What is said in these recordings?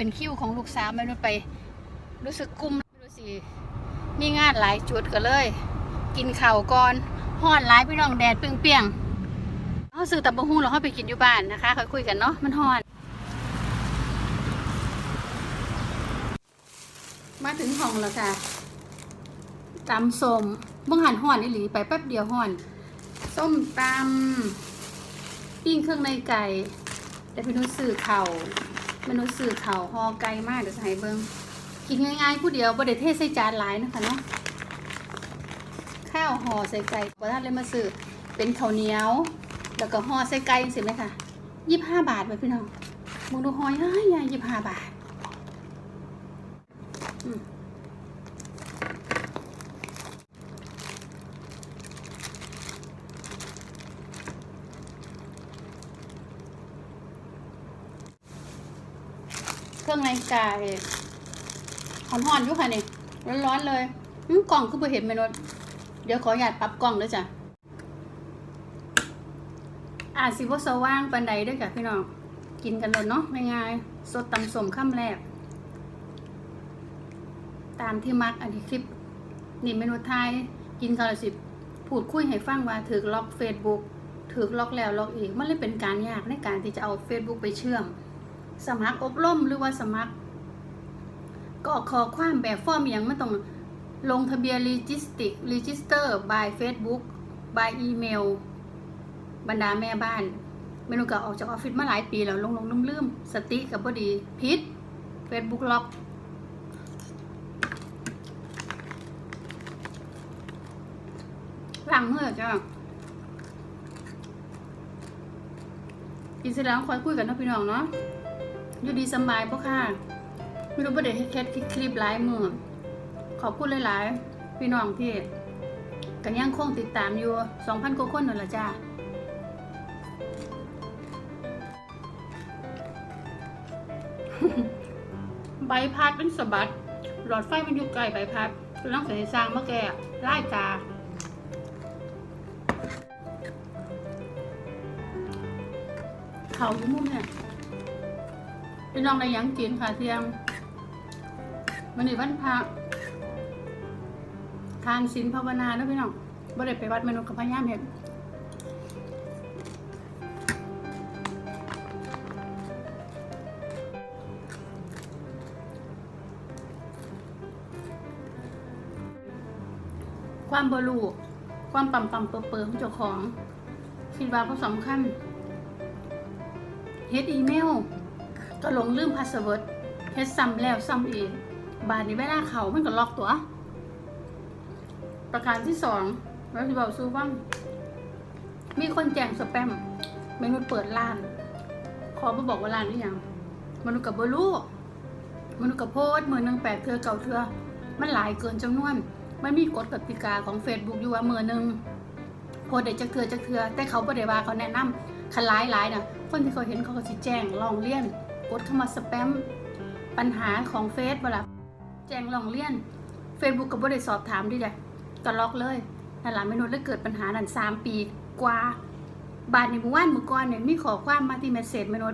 เมื่อนี้เป็นคิวของลูกสาวไม่รู้ไป รู้สึกกุมไม่รู้สิมีงานหลายจุดก็เลย กินข้าวก่อนห้อนหลายพี่น้องแดดเปรี้ยงๆเขาซื้อตับะฮุ่งเราเข้าไปกินอยู่บ้านนะคะค่อยคุยกันเนาะมันห้อน มาถึงห้องแล้วค่ะตำส้มเมื่อหันห้อนอีหลีไปแป๊บเดียวห้อน ส้มตำปิ้งเครื่องในไก่ แต่เมนูสื่อเข่า เมนูสื่อเข่าห่อไกลมากเดี๋ยวจะให้เบิ้งกินง่ายๆผู้เดียวบริเทศใส่จานหลายนะคะเนาะข้าวห่อใส่ไก่พอท่านเลยมาสื่อเป็นข้าวเหนียว แล้วก็ห่อใส่ไก่เสร็จไหมคะยี่สิบห้าบาทไปพี่น้องมึงดูห่อยายยี่สิบห้าบาท อืมเครื่องใน ไก่หอนหอนๆอยู่ค่ะนี่ร้อนๆเลยกล่องคือบ่เห็นไหมนดเดี๋ยวขออนุญาตปรับกล่องด้วยจ้ะอาจสิบ่สว่างปานใดด้วยค่ะพี่น้องกินกันเลยเนาะง่ายๆสดตำสมข้ามแรก ตามที่มักอันที่คลิป นี่เมนูไทย กินคาราสิบพูดคุยให้ฟังว่าถือล็อก Facebook ถือล็อกแล้วล็อกอีก มันเลยเป็นการยากในการที่จะเอา Facebook ไปเชื่อม สมัครอบรมหรือว่าสมัคร ก็ขอความแบบฟอร์มอย่างไม่ต้องลงทะเบียน Registic Register by Facebook by email บรรดาแม่บ้านเมนูก็ออกจากออฟฟิศมาหลายปีแล้วลงลงลืมลืมสติกับพอดีพิษ Facebook ล็อกล้างมือจ้ะกินเสร็จแล้วคอยคุยกันนะพี่น้องเนาะ อยู่ดีสำบายปะค่ะ ไม่รู้ประเด็นเฮ็ดแคทคลิปหลายมือขอบคุณหลายๆ พี่น้องที่กันยังคงติดตามอยู่สองพันกว่าคนนั่นแหละจ้าใบพัดเป็นสะบัด หลอดไฟมันอยู่ไกลใบพัดก็ต้องใส่สร้างมาแก่ไล่กาเขาอยู่มุมเนี่ย พี่น้องในยังกินค่ะเที่ยงมันนี่วันพระทานศีลภาวนาเนอะพี่น้องบ่ได้ไปวัดมนูกับพญามเห็นความบรูความปั่มปั่มเปอเปอของเจ้าของ คิดว่าก็สำคัญเฮ็ดอีเมล ก็หลงลืมพาสเวิร์ดเฮ็ดซ้ำแล้วซ้ำอีก บาดนี้เวลาเขามันก็ล็อกตัว ประการที่สองเราจะบอกซูบ้างมีคนแจ้งสแปมเมนูเปิดร้าน ขอมาบอกว่าร้านนี้ยังมนุษย์กับบรูมนุษย์กับโพสต์มือหนึ่งแปดเทือเก่าเทือมันหลายเกินจำนวนมันมีกฎกติกาของ Facebook อยู่ว่ามือหนึ่งโพสต์ได้จักเทือจักเทือแต่เขาบ่ได้ว่าเขาแนะนำคันหลายหลายๆนะคนที่เขาเห็นเขาก็สิแจ้งลองเลี่ยน กดเข้ามาสแปมปัญหาของเฟซบ่ล่ะแจ้งลองเลี่ยน Facebook ก็บ่ได้สอบถามดิจ้ะก็ล็อกเลยนั่นล่ะเมนูเลยเกิดปัญหานั้น3ปีกว่าบาทในหมู่บ้านเมื่อก่อนเนี่ยมีขอความมาที่เมสเซจเมนู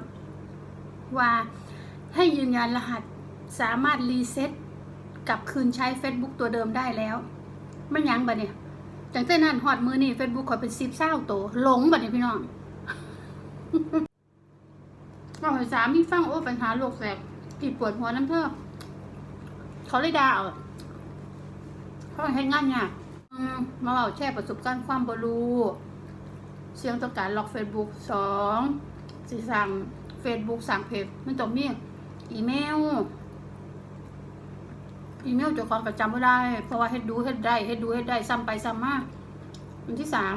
ว่าให้ยืนยันรหัสสามารถรีเซ็ตกลับคืนใช้ Facebook ตัวเดิมได้แล้วมันยังบัดเนี่ยจังแต่นั้นฮอดมือนี่ Facebook ขอเป็น10เศร้าโตหลงบัดเนี่ยพี่น้อง บอกให้สามีฟังโอ้ปัญหาโรคแสบผิดปวดหัวน้ำเถอะเขาเลยด่าเอาเขาให้งานยากอืมาเอาแชร์ประสบการณ์ความบรูเสียงต้องการล็อกเฟซบุ๊กสองสิสั่งเฟซบุ๊กสั่งเพจมันต้องมีอีเมล อีเมลเจ้าของประจำไม่ได้ เพราะว่าเฮ็ดดูเฮ็ดได้เฮ็ดดูเฮ็ดได้ซ้ำไปซ้ำมาอันที่สาม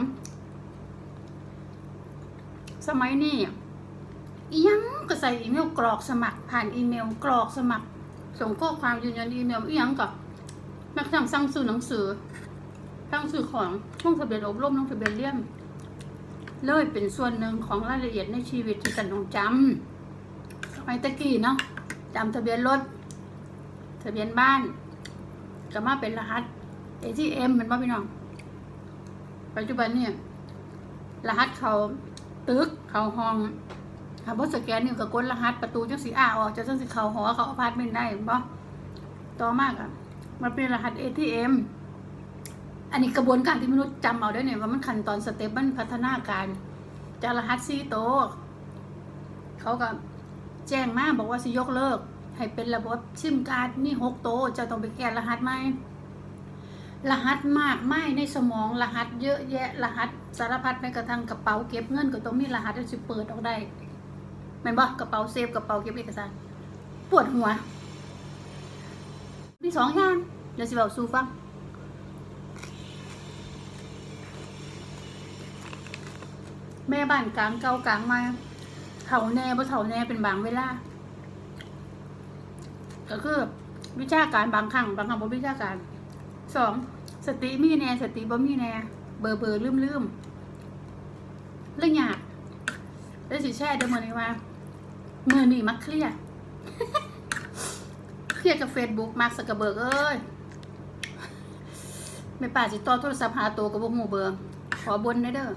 สมัยนี้ อียังก็ใส่อีเมลกรอกสมัครผ่านอีเมลกรอกสมัคร ส่งข้อความยืนยันอีเมลอียังกับนักสั่งสั่งซื้อหนังสือสั่งซื้อของช่วงทะเบียนอบรมน้องทะเบียนเลี่ยม เลยเป็นส่วนหนึ่งของรายละเอียดในชีวิตที่ฉันต้องจำสมัยตะกี้เนาะจำทะเบียนรถ ทะเบียนบ้าน ก็มาเป็นรหัส ATM มันว่าพี่น้อง ปัจจุบันเนี่ยรหัสเขาตึกเขาห้อง ถ้าบ่สแกนนี่ก็กดรหัสประตูจังสิอ้าออกจะจังสิเขาหอเขาอพาร์ตเมนต์ได้บ่ต่อมากอะ มันเป็นรหัส ATM อันนี้กระบวนการที่มนุษย์จำเอาได้เนี่ยว่ามันขั้นตอนสเต็ปมันพัฒนาการจากรหัส4โตเขาก็แจ้งมาบอกว่าสิยกเลิก ให้เป็นระบบซิมการ์ดนี่6โตจะต้องไปแก้รหัสใหมรหัสมากไม่ในสมองรหัสเยอะแยะรหัสสารพัดในกระทั่งกระเป๋าเก็บเงินก็ต้องมีรหัสที่จะเปิดออกได้ แม่นบ่กระเป๋าเซฟกระเป๋าเก็บเอกสารปวดหัว มีสองอย่างเดี๋ยวสิบอกสู่ฟังแม่บ้านกลางเก่ากลางมาเถาแน่บ่เถาแน่เป็นบางเวลา ก็คือ วิชาการบางครั้งบางครั้งบ่วิชาการสองสติมีแน่สติบ่มีแน่เบอร์เบอร์ลืมลืมเรื่องยาก แล้วสิแช่เดี๋ยวมื้อนี้ว่ามื้อนี้มักเครียดเครียดกับเฟซบุ๊กมาร์คซักเกร์เบิร์กเอ้ยแม่ป่าสิต่อโทรศัพท์หาตัวกับบ่ฮู้เบอร์ขอบนได้เด้อ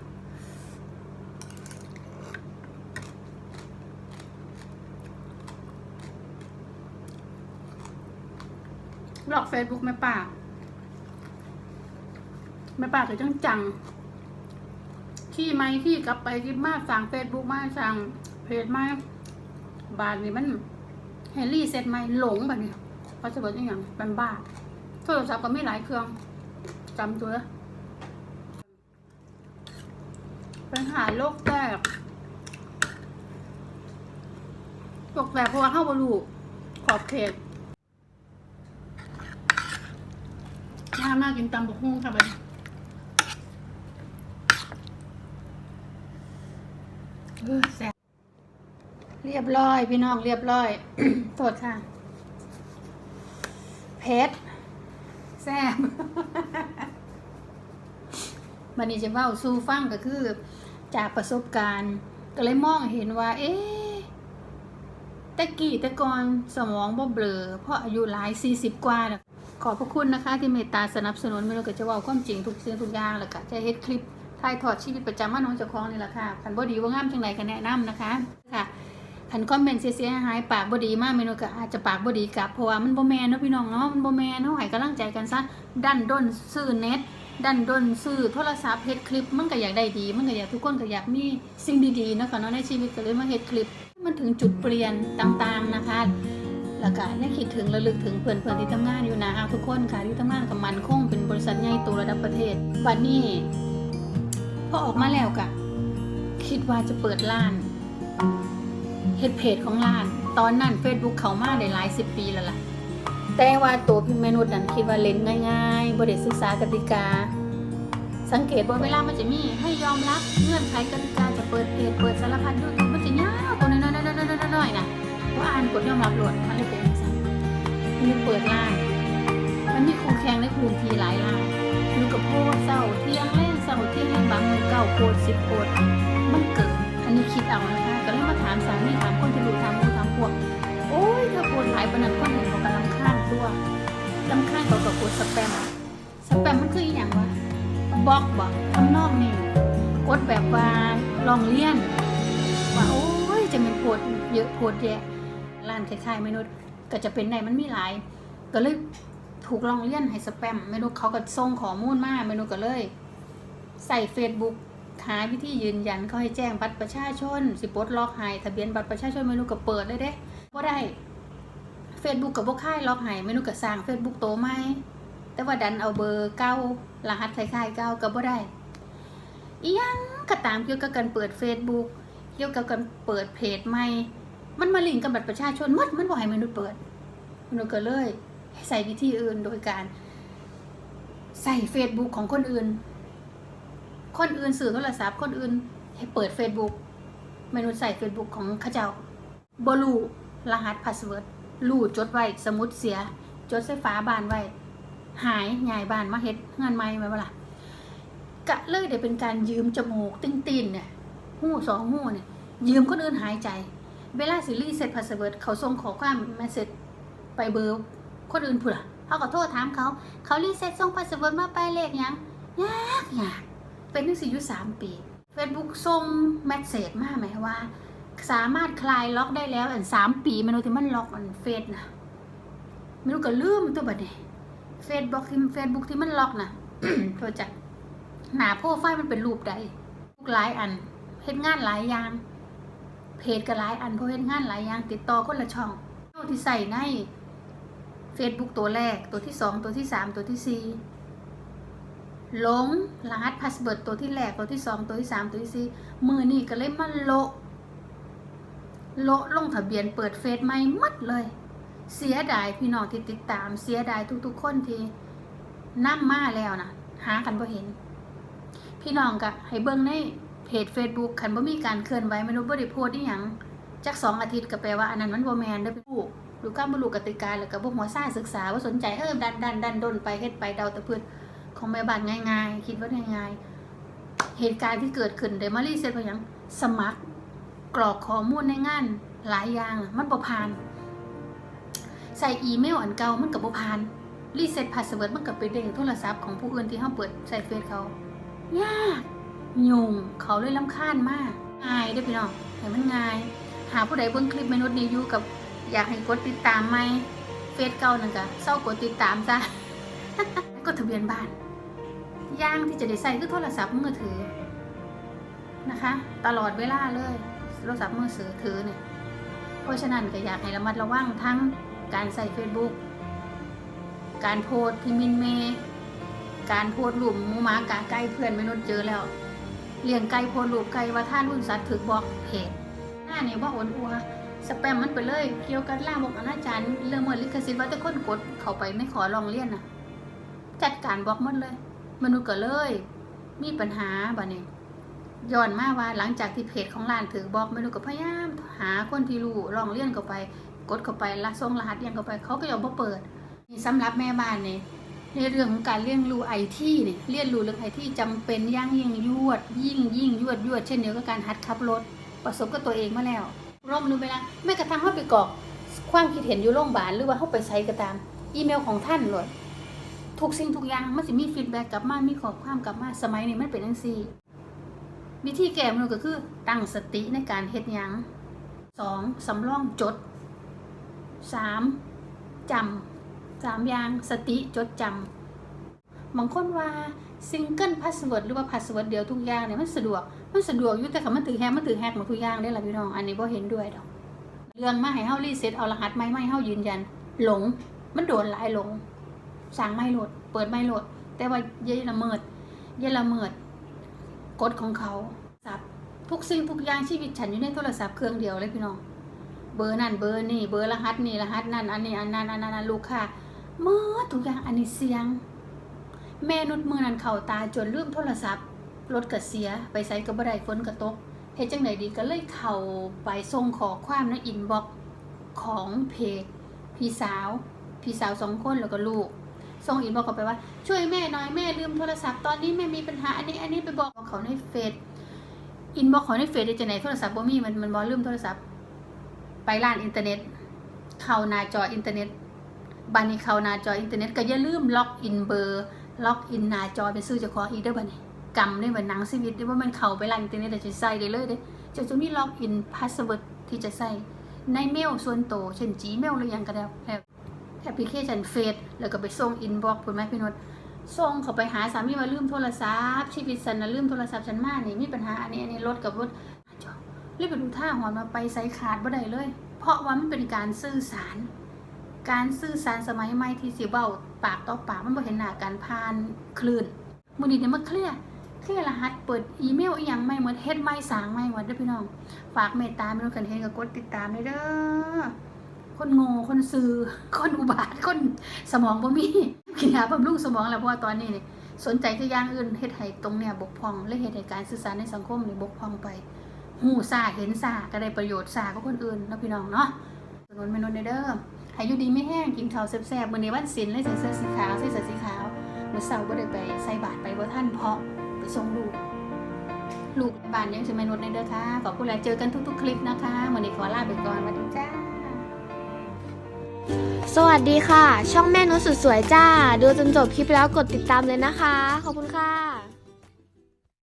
หลอกเฟซบุ๊กแม่ป่าแม่ป้าก็จังจัง ขี้ไม้ขี้กลับไปที่มาสั่งเฟซบุ๊กมาสั่งเพจมาบานนี่มันเฮนรี่เซ็ตไม่หลงแบบนี้พราะจะบอกอย่างเป็นบ้าโทรศัพท์ก็ไม่หลายเครื่องจำตัวปัญหาโลกแตกโลกแตกเพราะว่าเข้าบรูขอบเขตมามากินตำบกหุ่งค่ะบัดนี้ เออ แซ่บเรียบร้อย พี่น้องเรียบร้อยโทษค่ะเพชรแซ่บวันนี้จะเว่าสู้ฟังก็คือ จากประสบการณ์ ก็เลยมองเห็นว่า เอ๊ะแต่กี่แต่ก่อนสมองบ่เบลอเพราะอายุหลายสี่สิบกว่าน่ะขอบพระคุณนะคะ ที่เมตตาสนับสนุนไม่รู้ก็จะเว่าความจริงทุกสิ่งทุกอย่างแล้วก็จะเฮ็ดคลิป ถ่ายทอดชีวิตประจำวันของเจ้าของนี่แหละค่ะคันบดีว่างามจังไรก็แนะนำนะคะ ค่ะคันคอมเมนต์เสียหายๆปากบดีมากเมนูก็อาจจะปากบดีกับเพราะว่ามันบ่แมนเนาะพี่น้องเนาะมันบ่แมนเนาะให้กำลังใจกันซะดันด้นซื้อเน็ตดันด้นซื้อโทรศัพท์เฮ็ดคลิปมันก็อยากได้ดี มันก็อยากทุกคนก็อยากมีสิ่งดีๆนะค่ะเนาะในชีวิตก็เลยมาเฮ็ดคลิป มันถึงจุดเปลี่ยนต่างๆนะคะแล้วก็เนี่ยคิดถึงระลึกถึงเพื่อนๆที่ทำงานอยู่นะเอาทุกคนค่ะที่ทำงานกับมันคงเป็นบริษัทใหญ่โตระดับประเทศวันนี้ พอออกมาแล้วกะ คิดว่าจะเปิดร้านเฮ็ดเพจของร้าน ตอนนั้น Facebook เขามาได้หลายสิบปีแล้วล่ะ แต่ว่าตัวพิมพ์มนุษย์นั้นคิดว่าเล่นง่ายๆบ่ได้ศึกษากติกา สังเกตว่าเวลามันจะมีให้ยอมรับเงื่อนไขกติกาจะเปิดเพจเปิดสารพัดยูทูบมันจะยาวตัวน้อยๆๆๆๆๆนะว่าอ่านกดยอมรับโหลดมันเลยเป็นอย่งนั้นมีเปิดร้าน มันมีคู่แข่งในพื้นที่หลายร้าน ดเศร้าเที่ยงแรกเศร้าเที่ยงแรกบางมือเก้าโพดสิบโพดมันเกิดอันนี้คิดเอานะคะก็เลยมาถามสามีถามคนที่รู้ถามมูถามพวก โอ้ยเธอโพดหลายปนนั้นคนเห็นเขากำลังข้างตัวลำข้างเขากับโพดสแปมสแปมมันคืออหย่างวะบล็อกบอกทำนอกนี่กดแบบว่าลองเลี่ยนว่าโอ้ยจะเป็นโพดเยอะโพดแยะร้านคล้ายๆมนูก็จะเป็นในมันมีหลาย ก็เลย ถูกลองเลี่ยนให้สแปมเมนูเขาก็ส่งข้อมูลมาเมนูก็เลย ใส่ Facebook หาวิธียืนยันเขาให้แจ้งบัตรประชาชน สิปลดล็อกให้ทะเบียนบัตรประชาชนเมนูก็เปิดเลยเด้ว่าได้ Facebook กับบ่ค่ายล็อกให้เมนูก็สร้าง Facebook โตใหมแต่ว่าดันเอาเบอร์เก้ารหัสคล้ายๆเก้าก็บ่ได้อียังก็ตามเกี่ยวกับการเปิด Facebook เกี่ยวกับการเปิดเพจใหม่ มันมาลิงก์กับบัตรประชาชนหมดมันบ่ให้มนุษย์เปิดมนุษย์ก็เลย ใส่วิธีอื่นโดยการใส่ Facebook ของคนอื่น คนอื่นสื่อโทรศัพท์คนอื่น ให้เปิด Facebook มนุษย์ใส่ Facebook ของข้าเจ้าบลูรหัสพาสเวิร์ดลู่จดไว้สมุดเสีย จดใส่ฝาบานไว้ หายยายบานมาเฮ็ดงานใหม่ไหมวะล่ะกะเลยได้เป็นการยืมจมูกติ้งตีนเนี่ยหู้สองหู้เนี่ยยืมคนอื่นหายใจ เวลาสิรีเซ็ตพาสเวิร์ดเขาส่งขอความมาเสเซจไปเบอร์ คนอื่นพุ่นล่ะเขาก็โทษถามเขา เขารีเซ็ตส่งพาสเวิร์ดมาไปเลขยังยากยากเป็นหนังสืออยู่สามปี Facebook ส่งเมสเซจมาไหมว่า สามารถคลายล็อกได้แล้วอันสามปีมนุษย์ที่มันล็อกอันเฟซนะไม่รู้ก็ลืมตัวบัดนี้เฟซบุ๊กที่เฟซบุ๊กที่มันล็อกนะโทษจักหนาโปรไฟล์มันเป็นรูปใดทุกหลายอันเฮ็ดงานหลายอย่าง เพจก็หลายอันเพราะเฮ็ดงานหลายอย่างติดต่อคนละช่องเท่าที่ใส่ใน Facebook ตัวแรกตัวที่สองตัวที่สามตัวที่สี่หลงรหัสพาสเวิร์ดตัวที่แรกตัวที่สองตัวที่สามตัวที่สี่มือนี่ก็เลยมาโละโละลงทะเบียนเปิดเฟซใหม่มัดเลย เสียดายพี่น้องที่ติดตาม เสียดายทุกๆคนที่นั่มาแล้วนะหากันบ่เห็น พี่น้องก็ให้เบิ่งในเพจ Facebook คันบ่มีการเคลื่อนไหวไม่รู้บ่ได้โพสต์อีหยังจักสองอาทิตย์ก็แปลว่าอันนั้นมันบ่แมนเด้อผู้ดูการบ่รู้กติกาแล้วก็บ่หัวซ่าศึกษาบ่สนใจเออดันดันดันดนไปเฮ็ดไปเดาแตะพืชของแม่บ้านง่าย ๆ คิดว่าง่ายๆเหตุการณ์ที่เกิดขึ้นได้มารีเซ็ตเพราะหยังสมัครกรอกข้อมูลในงานหลายอย่างมันบ่ผ่าน ใส่อีเมลอันเก่ามันก็บ่ผ่านรีเซ็ตพาสเวิร์ดมันก็ไปเด้งโทรศัพท์ของผู้อื่นที่เฮาเปิดใส่เฟซเขายากยุ่งเขาเลยลำคาญมากง่ายเด้พี่น้องให้มันง่าย หาผู้ใดเบิ่งคลิปมนุษย์นี้อยู่กับ อยากให้กดติดตามไหมเฟซเก่านั่นก็เศร้ากดติดตามจ้ะก็ทะเบียนบ้านย่างที่จะได้ใส่คือโทรศัพท์มือถือนะคะ ตลอดเวลาเลยโทรศัพท์มือถือถือเนี่ยเพราะฉะนั้นก็อยากให้ระมัดระวังทั้งการใส่ Facebook การโพสที่มินเม การโพสต์รูปหมูหมากาไก่เพื่อนไม่นุษย์เจอแล้วเลี้ยงไก่โพสต์รูปไก่ว่าท่านรุ่นสัตว์ถือบอกเพจหน้าเนี่ยว่าอ่อนอัว สแปมมันไปเลย เกี่ยวกับล่ามกอนาจารย์เรื่องเหมือนลิขสิทธิ์ว่าแต่คนกดเข้าไปไม่ขอลองเลียนน่ะจัดการบล็อกหมดเลย มนุษย์ก็เลย มีปัญหาบ่เนี่ยย้อนมาว่าหลังจากที่เพจของร้านถือบล็อกมนุษย์ก็พยายามหาคนที่รู้ลองเลียนเข้าไป กดเข้าไปละส่งรหัสยังเข้าไป เขาก็ยอมบ่เปิดนี่สำหรับแม่บ้านเนี่ยในเรื่องของการเรียนรู้ไอทีเนี่ยเรียนรู้เรื่องไอทีจำเป็นอย่างยิ่งยวด ยิ่งยิ่งยวดยวดเช่นเดียวกับการหัดขับรถ ประสบกับตัวเองมาแล้ว ร่มรู้ไหมล่ะแม้กระทั่งเขาไปกรอก ความคิดเห็นอยู่โรงพยาบาลหรือว่าเขาไปใช้ก็ตาม อีเมลของท่านเลยทุกสิ่งทุกอย่างมันจะมีฟีดแบ็กกลับมา มีข้อความกลับมา สมัยนี้มันเป็นจังซี่วิธีแก้มันก็คือตั้งสติในการเฮ็ดยังสองสำรองจดสามจำสามอย่างสติจดจำบางคนว่าซิงเกิลพาสเวิร์ดหรือว่าพาสเวิร์ดเดียวทุกอย่างเนี่ยมันสะดวก มันสะดวกอยู่แต่คำมันถือแฮกมันถือแฮกหมดทุกอย่างได้ละพี่น้อง อันนี้บ่เห็นด้วยดอก เรื่องมาให้เฮารีเซ็ตเอารหัสไม่ไม่เฮายืนยัน หลง มันโดนหลายหลง สั่งไม่โหลด เปิดไม่โหลด แต่ว่าเย่ละเมิด เย่ละเมิดกฎของเขาสับทุกสิ่งทุกอย่างชีวิตฉันอยู่ในโทรศัพท์เครื่องเดียวเลยพี่น้อง เบอร์นั่นเบอร์นี่เบอร์รหัสนี่รหัสนั่นอันนี้อันนั้นอันนั้นลูกค้าเมื่อทุกอย่างอันนี้เสียง แม่นุดมือนันเข่าตาจนลืมโทรศัพท์ รถก็เสีย ไปใส่กับบ่ได้ฝนก็ตกเฮ็ดจังไดดีก็เลยเข้าไปส่งขอความในอินบ็อกของเพจพี่สาว พี่สาวสองคนแล้วก็ลูกส่งอินบ็อกเข้าไปว่าช่วยแม่หน่อยแม่ลืมโทรศัพท์ตอนนี้แม่มีปัญหาอันนี้อันนี้ไปบอกเขาในเฟซอินบ็อกเขาในเฟซได้จังไดโทรศัพท์บ่มีมันมันบ่ลืมโทรศัพท์ ไปร้านอินเทอร์เน็ต เข้าหน้าจออินเทอร์เน็ตบัดนี้เข้าหน้าจออินเทอร์เน็ตก็อย่าลืมล็อกอินเบอร์ล็อกอินหน้าจอไปซื้อจ้าขออีกเด้อบัดนี้ กำได้เหมือนหนังชีวิตที่ว่ามันเข้าไปร้านอินเทอร์เน็ตแต่จะใส่ได้เลยเด้จะจะมีล็อกอินพาสเวิร์ดที่จะใส่ในเมลส่วนโตเช่น Gmail หรือยังก็ได้แล้วแอปพลิเคชันเฟซแล้วก็ไปส่งอินบ็อกซ์พุ่นแม่พี่นดส่งเขาไปหาสามีว่าลืมโทรศัพท์ชีวิตฉันนะลืมโทรศัพท์ฉันมากนี่มีปัญหาอันนี้อันนี้รถกับรถจอรีบไปดูท่าหอนมาไปใส่ขาดบ่ได้เลย เพราะว่ามันเป็นการสื่อสาร การสื่อสารสมัยใหม่ที่สิเว้าปากต่อปากมันบ่เห็นหน้ากันผ่านคลื่นมือนี้เนี่ยมาเคลียร์ คลียร์รหัสเปิดอีเมลอีหยังใหม่หมดเฮ็ดใหม่สางใหม่หมดเด้อพี่น้อง ฝากเมตตาไม่รู้กันเห็นก็กดติดตามเลยเด้อคนโง่คนซื่อคนอุบาทคนสมองบ่มีกินยาบำรุงสมองแล้วเพราะว่าตอนนี้นี่สนใจแต่อย่างอื่นเฮ็ดให้ตรงเนี้ยบกพร่องและเฮ็ดให้การสื่อสารในสังคมนี่บกพร่องไปหูซ่าเห็นซ่าก็ได้ประโยชน์ซ่าก็คนอื่นนะพี่น้องเนาะสนุนเมนูเด้อให้อยู่ดีไม่แห้งกินข้าวแซ่บๆมื้อนี้วันศีลเลยใส่เสื้อสีขาวใส่เสื้อสีขาวมื้อเช้าบ่ได้ไปใส่บาตรไปบ่ทันเพราะ ไปส่งลูก ลูกบ้านยังจะไม่นดในเด้อค่ะ ขอบคุณและเจอกันทุก ๆ คลิปนะคะวันนี้ขอลาไปก่อนมาดีจ้า สวัสดีค่ะ ช่องแม่นุชสุดสวยจ้า ดูจนจบคลิปแล้วกดติดตามเลยนะคะ ขอบคุณค่ะ